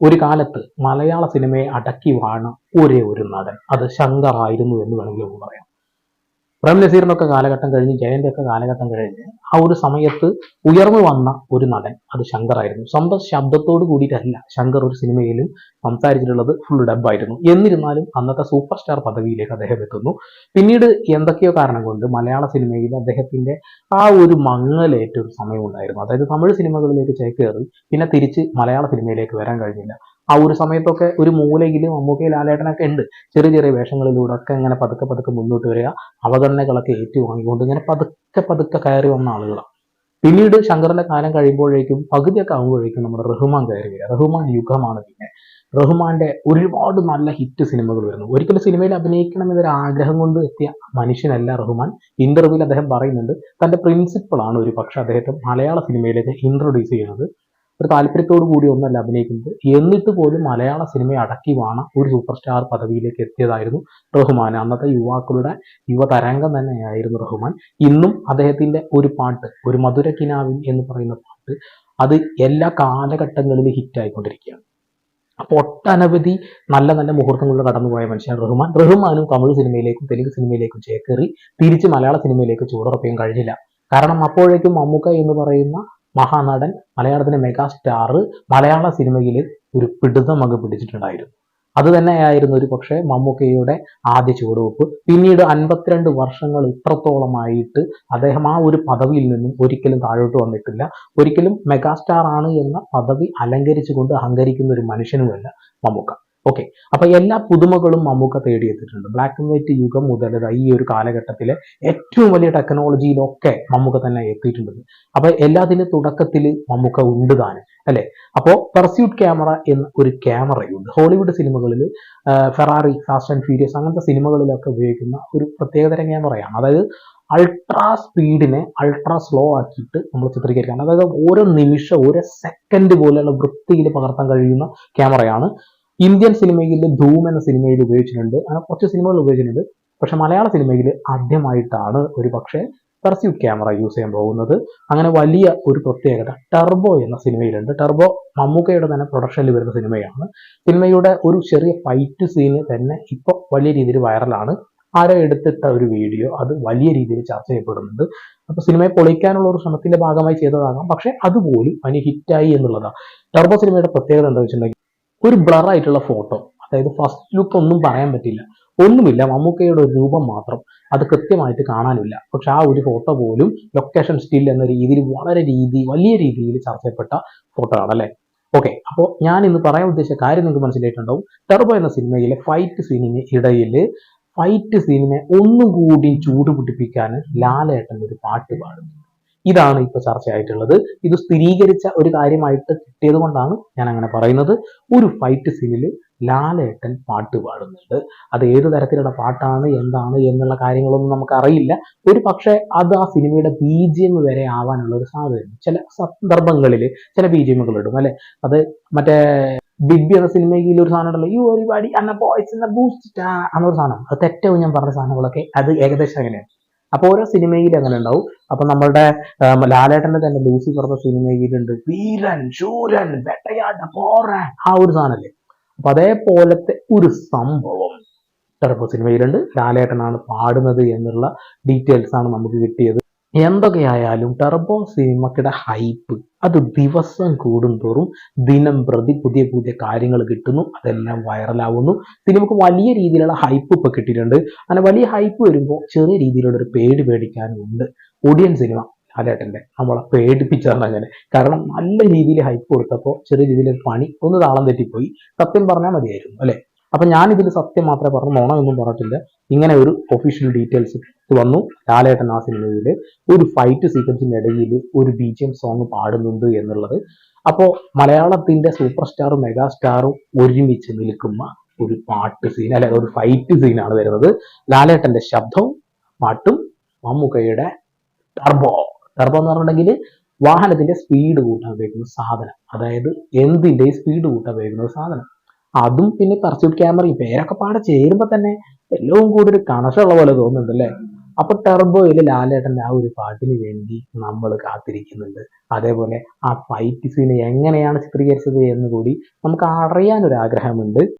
ഒരു കാലത്ത് മലയാള സിനിമയെ അടക്കി വാണ ഒരേ ഒരു നടൻ. അത് ശങ്കർ ആയിരുന്നു എന്ന് വേണമെങ്കിൽ നമുക്ക് പറയാം. പ്രേം നസീറിനൊക്കെ കാലഘട്ടം കഴിഞ്ഞ് ജയന്റെ ഒക്കെ കാലഘട്ടം കഴിഞ്ഞ് ആ ഒരു സമയത്ത് ഉയർന്നു വന്ന ഒരു നടൻ അത് ശങ്കർ ആയിരുന്നു. സ്വന്തം ശബ്ദത്തോട് കൂടിയിട്ടല്ല ശങ്കർ ഒരു സിനിമയിലും സംസാരിച്ചിട്ടുള്ളത് ഫുൾ ഡബായിരുന്നു എന്നിരുന്നാലും അന്നത്തെ സൂപ്പർ സ്റ്റാർ പദവിയിലേക്ക് അദ്ദേഹം എത്തുന്നു. പിന്നീട് എന്തൊക്കെയോ കാരണം കൊണ്ട് മലയാള സിനിമയിൽ അദ്ദേഹത്തിന്റെ ആ ഒരു മങ്ങലേറ്റ ഒരു സമയമുണ്ടായിരുന്നു അതായത് തമിഴ് സിനിമകളിലേക്ക് ചേക്കേറി പിന്നെ തിരിച്ച് മലയാള സിനിമയിലേക്ക് വരാൻ കഴിഞ്ഞില്ല. ആ ഒരു സമയത്തൊക്കെ ഒരു മൂലയിലും മമ്മൂക്കയിൽ ലാലേട്ടനൊക്കെ ഉണ്ട്. ചെറിയ ചെറിയ വേഷങ്ങളിലൂടെ ഒക്കെ ഇങ്ങനെ പതുക്കെ പതുക്കെ മുന്നോട്ട് വരിക അവഗണനകളൊക്കെ ഏറ്റുവാങ്ങിക്കൊണ്ട് ഇങ്ങനെ പതുക്കെ പതുക്കെ കയറി വന്ന ആളുകളാണ്. പിന്നീട് ശങ്കറിന്റെ കാലം കഴിയുമ്പോഴേക്കും പകുതിയൊക്കെ ആകുമ്പോഴേക്കും നമ്മുടെ റഹ്മാൻ കയറി വരിക. റഹ്മാൻ യുഗമാണ് പിന്നെ. റഹ്മാന്റെ ഒരുപാട് നല്ല ഹിറ്റ് സിനിമകൾ വരുന്നു. ഒരിക്കലും സിനിമയിൽ അഭിനയിക്കണം എന്നൊരു ആഗ്രഹം കൊണ്ട് എത്തിയ മനുഷ്യനല്ല റഹ്മാൻ. ഇന്റർവ്യൂവിൽ അദ്ദേഹം പറയുന്നുണ്ട് തന്റെ പ്രിൻസിപ്പിളാണ് ഒരു പക്ഷെ അദ്ദേഹത്തെ മലയാള സിനിമയിലേക്ക് ഇൻട്രൊഡ്യൂസ് ചെയ്യുന്നത്. ഒരു താല്പര്യത്തോടു കൂടി ഒന്നല്ല അഭിനയിക്കുന്നത്. എന്നിട്ട് പോലും മലയാള സിനിമയെ അടക്കി വാണ ഒരു സൂപ്പർ സ്റ്റാർ പദവിയിലേക്ക് എത്തിയതായിരുന്നു റഹ്മാൻ. അന്നത്തെ യുവാക്കളുടെ യുവതരംഗം തന്നെയായിരുന്നു റഹ്മാൻ. ഇന്നും അദ്ദേഹത്തിന്റെ ഒരു പാട്ട് ഒരു മധുര കിനാവിൻ എന്ന് പറയുന്ന പാട്ട് അത് എല്ലാ കാലഘട്ടങ്ങളിലും ഹിറ്റ് ആയിക്കൊണ്ടിരിക്കുകയാണ് അപ്പോൾ ഒട്ടനവധി നല്ല നല്ല മുഹൂർത്തങ്ങളിൽ കടന്നുപോയ മനുഷ്യൻ റഹ്മാൻ. റഹ്മാനും തമിഴ് സിനിമയിലേക്കും തെലുങ്ക് സിനിമയിലേക്കും ചേക്കേറി തിരിച്ച് മലയാള സിനിമയിലേക്ക് ചൂടുറപ്പിക്കാൻ കഴിഞ്ഞില്ല. കാരണം അപ്പോഴേക്കും മമ്മൂക്ക എന്ന് പറയുന്ന മഹാനടൻ മലയാളത്തിലെ മെഗാ സ്റ്റാർ മലയാള സിനിമയിൽ ഒരു പിടുത്തം അങ്ങ് പിടിച്ചിട്ടുണ്ടായിരുന്നു. അത് തന്നെയായിരുന്നു ഒരു പക്ഷേ മമ്മൂക്കയുടെ ആദ്യ ചുവടുവെപ്പ്. പിന്നീട് അൻപത്തിരണ്ട് വർഷങ്ങൾ ഇത്രത്തോളമായിട്ട് അദ്ദേഹം ആ ഒരു പദവിയിൽ നിന്നും ഒരിക്കലും താഴോട്ട് വന്നിട്ടില്ല. ഒരിക്കലും മെഗാസ്റ്റാർ ആണ് എന്ന പദവി അലങ്കരിച്ചുകൊണ്ട് അഹങ്കരിക്കുന്ന ഒരു മനുഷ്യനുമല്ല മമ്മൂക്ക. ഓക്കെ അപ്പൊ എല്ലാ പുതുമകളും മമ്മൂക്ക തേടിയെത്തിയിട്ടുണ്ട്. ബ്ലാക്ക് ആൻഡ് വൈറ്റ് യുഗം മുതൽ ഈ ഒരു കാലഘട്ടത്തിലെ ഏറ്റവും വലിയ ടെക്നോളജിയിലൊക്കെ മമ്മൂക്ക തന്നെ എത്തിയിട്ടുണ്ട്. അപ്പൊ എല്ലാത്തിന്റെ തുടക്കത്തിൽ മമ്മൂക്ക ഉണ്ട് താനും അല്ലെ? അപ്പോ പെർസ്യൂട്ട് ക്യാമറ എന്ന ഒരു ക്യാമറയുണ്ട് ഹോളിവുഡ് സിനിമകളിൽ ഫെറാറി ഫാസ്റ്റ് ആൻഡ് ഫ്യൂരിയസ് അങ്ങനത്തെ സിനിമകളിലൊക്കെ ഉപയോഗിക്കുന്ന ഒരു പ്രത്യേകതരം ക്യാമറയാണ് അതായത് അൾട്രാ സ്പീഡിനെ അൾട്രാ സ്ലോ ആക്കിയിട്ട് നമ്മൾ ചിത്രീകരിക്കാൻ അതായത് ഓരോ നിമിഷം ഓരോ സെക്കൻഡ് പോലെയുള്ള വൃത്തിയിൽ പകർത്താൻ കഴിയുന്ന ക്യാമറയാണ് ഇന്ത്യൻ സിനിമയിൽ ധൂം എന്ന സിനിമയിൽ ഉപയോഗിച്ചിട്ടുണ്ട്. അങ്ങനെ കുറച്ച് സിനിമകൾ ഉപയോഗിച്ചിട്ടുണ്ട്. പക്ഷെ മലയാള സിനിമയിൽ ആദ്യമായിട്ടാണ് ഒരു പക്ഷേ പെർസ്യൂട്ട് ക്യാമറ യൂസ് ചെയ്യാൻ പോകുന്നത്. അങ്ങനെ വലിയ ഒരു പ്രത്യേകത ടർബോ എന്ന സിനിമയിലുണ്ട്. ടർബോ മമ്മൂക്കയുടെ തന്നെ പ്രൊഡക്ഷനിൽ വരുന്ന സിനിമയാണ്. സിനിമയുടെ ഒരു ചെറിയ ഫൈറ്റ് സീന് തന്നെ ഇപ്പോൾ വലിയ രീതിയിൽ വൈറലാണ്. ആരോ എടുത്തിട്ട ഒരു വീഡിയോ അത് വലിയ രീതിയിൽ ചർച്ച ചെയ്യപ്പെടുന്നുണ്ട്. അപ്പൊ സിനിമയെ പൊളിക്കാനുള്ള ഒരു ശ്രമത്തിന്റെ ഭാഗമായി ചെയ്തതാകാം. പക്ഷെ അതുപോലും അതിന് ഹിറ്റായി എന്നുള്ളതാണ്. ടർബോ സിനിമയുടെ പ്രത്യേകത എന്താ വെച്ചിട്ടുണ്ടെങ്കിൽ ഒരു ബ്ലർ ആയിട്ടുള്ള ഫോട്ടോ അതായത് ഫസ്റ്റ് ലുക്ക് ഒന്നും പറയാൻ പറ്റില്ല. ഒന്നുമില്ല. മമ്മൂക്കയുടെ ഒരു രൂപം മാത്രം അത് കൃത്യമായിട്ട് കാണാനില്ല. പക്ഷെ ആ ഒരു ഫോട്ടോ പോലും ലൊക്കേഷൻ സ്റ്റിൽ എന്ന രീതിയിൽ വളരെ രീതി വലിയ രീതിയിൽ ചർച്ചയപ്പെട്ട ഫോട്ടോ ആണ് അല്ലേ? ഓക്കെ അപ്പോൾ ഞാൻ ഇന്ന് പറയാൻ ഉദ്ദേശിച്ച കാര്യം നിങ്ങൾക്ക് മനസ്സിലായിട്ടുണ്ടാവും. ടെർബോ എന്ന സിനിമയിലെ ഫൈറ്റ് സീനിന് ഇടയിൽ ഫൈറ്റ് സീനിനെ ഒന്നുകൂടി ചൂട് പിടിപ്പിക്കാൻ ലാലേട്ടൻ ഒരു പാട്ട് പാടുന്നു ഇതാണ് ഇപ്പോൾ ചർച്ചയായിട്ടുള്ളത്. ഇത് സ്ഥിരീകരിച്ച ഒരു കാര്യമായിട്ട് കിട്ടിയത് കൊണ്ടാണ് ഞാൻ അങ്ങനെ പറയുന്നത്. ഒരു ഫൈറ്റ് സീനിൽ ലാലേട്ടൻ പാട്ട് പാടുന്നുണ്ട്. അത് ഏത് തരത്തിലുള്ള പാട്ടാണ് എന്താണ് എന്നുള്ള കാര്യങ്ങളൊന്നും നമുക്ക് അറിയില്ല ഒരു പക്ഷേ അത് ആ സിനിമയുടെ ബി ജി എം വരെ ആവാനുള്ള ഒരു സാധ്യതയുണ്ട്. ചില സന്ദർഭങ്ങളിൽ ചില ബി ജി എമ്മുകൾ ഇടും അല്ലെ? അത് മറ്റേ ബിഗ് ബി എന്ന സിനിമയിൽ ഒരു സാധനം ഉണ്ടല്ലോ യു ഒരുപാടി അന്ന ബോയ്സ് എന്ന ബൂസ്റ്റ് എന്നൊരു സാധനം. അത് തെറ്റവും ഞാൻ പറഞ്ഞ സാധനങ്ങളൊക്കെ അത് ഏകദേശം അങ്ങനെയാണ്. അപ്പോൾ ഓരോ സിനിമയിൽ അങ്ങനെ ഉണ്ടാവും. അപ്പൊ നമ്മളുടെ ലാലേട്ടന്റെ തന്നെ ലൂസി പറഞ്ഞ സിനിമയിലുണ്ട് വീരൻ ശൂരൻ വെട്ടയാട്ട പോറൻ ആ ഒരു സാധനല്ലേ. അപ്പൊ അതേപോലത്തെ ഒരു സംഭവം ടെർബോ സിനിമയിലുണ്ട്. ലാലേട്ടനാണ് പാടുന്നത് എന്നുള്ള ഡീറ്റെയിൽസ് ആണ് നമുക്ക് കിട്ടിയത്. എന്തൊക്കെയായാലും ടെർബോ സിനിമക്കിടെ ഹൈപ്പ് അത് ദിവസം കൂടുന്തോറും ദിനം പ്രതി പുതിയ പുതിയ കാര്യങ്ങൾ കിട്ടുന്നു അതെല്ലാം വൈറലാവുന്നു സിനിമക്ക് വലിയ രീതിയിലുള്ള ഹൈപ്പ് ഇപ്പൊ കിട്ടിയിട്ടുണ്ട്. അങ്ങനെ വലിയ ഹൈപ്പ് വരുമ്പോൾ ചെറിയ രീതിയിലുള്ള ഒരു പേടി പേടിക്കാനും ഉണ്ട് ഒടിയൻ സിനിമ അതേട്ടന്റെ നമ്മളെ പേടിപ്പിച്ചതാണ് അങ്ങനെ. കാരണം നല്ല രീതിയിൽ ഹൈപ്പ് കൊടുത്തപ്പോൾ ചെറിയ രീതിയിലൊരു പണി ഒന്ന് താളം തെറ്റിപ്പോയി. സത്യം പറഞ്ഞാൽ മതിയായിരുന്നു അല്ലെ? അപ്പൊ ഞാൻ ഇതിൽ സത്യം മാത്രമേ പറഞ്ഞു നോണ ഒന്നും പറഞ്ഞിട്ടില്ല. ഇങ്ങനെ ഒരു ഒഫീഷ്യൽ ഡീറ്റെയിൽസ് വന്നു. ലാലേട്ടൻ ആ സിനിമയിൽ ഒരു ഫൈറ്റ് സീക്വൻസിന്റെ ഇടയിൽ ഒരു ബി ജി എം സോങ് പാടുന്നുണ്ട് എന്നുള്ളത്. അപ്പോൾ മലയാളത്തിന്റെ സൂപ്പർ സ്റ്റാറും മെഗാ സ്റ്റാറും ഒരുമിച്ച് നിൽക്കുന്ന ഒരു പാട്ട് സീൻ അല്ലെ ഒരു ഫൈറ്റ് സീനാണ് വരുന്നത്. ലാലേട്ടന്റെ ശബ്ദവും പാട്ടും മമ്മൂക്കയുടെ ടർബോ ടർബോ എന്ന് പറഞ്ഞിട്ടുണ്ടെങ്കിൽ വാഹനത്തിന്റെ സ്പീഡ് കൂട്ടാൻ ഉപയോഗിക്കുന്ന സാധനം. അതായത് എന്തിന്റെ സ്പീഡ് കൂട്ടാൻ ഉപയോഗിക്കുന്ന സാധനം? അതും പിന്നെ പർസ്യൂട്ട് ക്യാമറയും പേരൊക്കെ പാടെ ചേരുമ്പോൾ തന്നെ എല്ലാം കൂടി ഒരു കണക്ഷനുള്ള പോലെ തോന്നുന്നുണ്ട് അല്ലേ അപ്പൊ ടെർബോയിൽ ലാലേട്ടന്റെ ആ ഒരു പാട്ടിന് വേണ്ടി നമ്മൾ കാത്തിരിക്കുന്നുണ്ട്. അതേപോലെ ആ ഫൈറ്റ് സീൻ എങ്ങനെയാണ് ചിത്രീകരിച്ചത് എന്ന് കൂടി നമുക്ക് ആഗ്രഹമുണ്ട്.